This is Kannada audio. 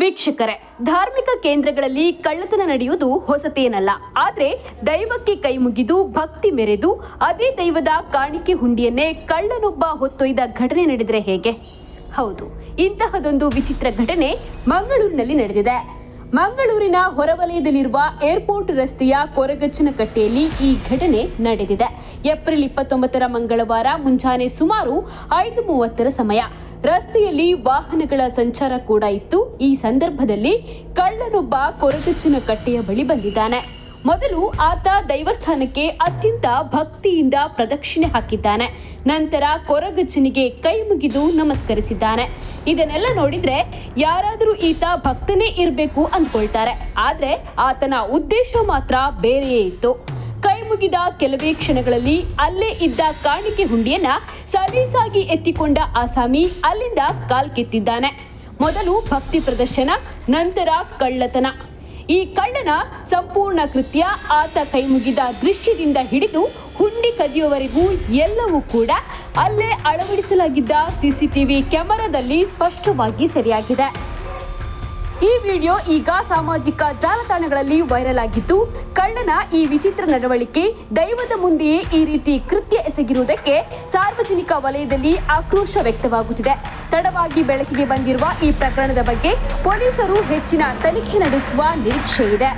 ವೀಕ್ಷಕರೇ, ಧಾರ್ಮಿಕ ಕೇಂದ್ರಗಳಲ್ಲಿ ಕಳ್ಳತನ ನಡೆಯುವುದು ಹೊಸತೇನಲ್ಲ. ಆದರೆ ದೈವಕ್ಕೆ ಕೈ ಮುಗಿದು, ಭಕ್ತಿ ಮೆರೆದು, ಅದೇ ದೈವದ ಕಾಣಿಕೆ ಹುಂಡಿಯನ್ನೇ ಕಳ್ಳನೊಬ್ಬ ಹೊತ್ತೊಯ್ದ ಘಟನೆ ನಡೆದರೆ ಹೇಗೆ? ಹೌದು, ಇಂತಹದೊಂದು ವಿಚಿತ್ರ ಘಟನೆ ಮಂಗಳೂರಿನಲ್ಲಿ ನಡೆದಿದೆ. ಮಂಗಳೂರಿನ ಹೊರವಲಯದಲ್ಲಿರುವ ಏರ್ಪೋರ್ಟ್ ರಸ್ತೆಯ ಕೊರಗಚ್ಚನಕಟ್ಟೆಯಲ್ಲಿ ಈ ಘಟನೆ ನಡೆದಿದೆ. ಏಪ್ರಿಲ್ ಇಪ್ಪತ್ತೊಂಬತ್ತರ ಮಂಗಳವಾರ ಮುಂಜಾನೆ ಸುಮಾರು ಐದು ಮೂವತ್ತರ ಸಮಯ ರಸ್ತೆಯಲ್ಲಿ ವಾಹನಗಳ ಸಂಚಾರ ಕೂಡ ಇತ್ತು. ಈ ಸಂದರ್ಭದಲ್ಲಿ ಕಳ್ಳನೊಬ್ಬ ಕೊರಗಚ್ಚನ ಕಟ್ಟೆಯ ಬಳಿ ಬಂದಿದ್ದಾನೆ. ಮೊದಲು ಆತ ದೈವಸ್ಥಾನಕ್ಕೆ ಅತ್ಯಂತ ಭಕ್ತಿಯಿಂದ ಪ್ರದಕ್ಷಿಣೆ ಹಾಕಿದ್ದಾನೆ. ನಂತರ ಕೊರಗಜ್ಜನಿಗೆ ಕೈ ಮುಗಿದು ನಮಸ್ಕರಿಸಿದ್ದಾನೆ. ಇದನ್ನೆಲ್ಲ ನೋಡಿದ್ರೆ ಯಾರಾದರೂ ಈತ ಭಕ್ತನೇ ಇರಬೇಕು ಅಂದ್ಕೊಳ್ತಾರೆ. ಆದರೆ ಆತನ ಉದ್ದೇಶ ಮಾತ್ರ ಬೇರೆಯೇ ಇತ್ತು. ಕೈ ಮುಗಿದ ಕೆಲವೇ ಕ್ಷಣಗಳಲ್ಲಿ ಅಲ್ಲೇ ಇದ್ದ ಕಾಣಿಕೆ ಹುಂಡಿಯನ್ನ ಸಲೀಸಾಗಿ ಎತ್ತಿಕೊಂಡ ಆಸಾಮಿ ಅಲ್ಲಿಂದ ಕಾಲ್ಕಿತ್ತಿದ್ದಾನೆ. ಮೊದಲು ಭಕ್ತಿ ಪ್ರದರ್ಶನ, ನಂತರ ಕಳ್ಳತನ. ಈ ಕಳ್ಳನ ಸಂಪೂರ್ಣ ಕೃತ್ಯ, ಆತ ಕೈ ಮುಗಿದ ದೃಶ್ಯದಿಂದ ಹಿಡಿದು ಹುಂಡಿ ಕದಿಯುವವರೆಗೂ ಎಲ್ಲವೂ ಕೂಡ ಅಲ್ಲೇ ಅಳವಡಿಸಲಾಗಿದ್ದ ಸಿಸಿಟಿವಿ ಕ್ಯಾಮೆರಾದಲ್ಲಿ ಸ್ಪಷ್ಟವಾಗಿ ಸೆರೆಯಾಗಿದೆ. ಈ ವಿಡಿಯೋ ಈಗ ಸಾಮಾಜಿಕ ಜಾಲತಾಣಗಳಲ್ಲಿ ವೈರಲ್ ಆಗಿದ್ದು, ಕಳ್ಳನ ಈ ವಿಚಿತ್ರ ನಡವಳಿಕೆ ದೈವದ ಮುಂದೆಯೇ ಈ ರೀತಿ ಕೃತ್ಯ ಎಸಗಿರುವುದಕ್ಕೆ ಸಾರ್ವಜನಿಕ ವಲಯದಲ್ಲಿ ಆಕ್ರೋಶ ವ್ಯಕ್ತವಾಗುತ್ತಿದೆ. ತಡವಾಗಿ ಬೆಳಕಿಗೆ ಬಂದಿರುವ ಈ ಪ್ರಕರಣದ ಬಗ್ಗೆ ಪೊಲೀಸರು ಹೆಚ್ಚಿನ ತನಿಖೆ ನಡೆಸುವ ನಿರೀಕ್ಷೆ ಇದೆ.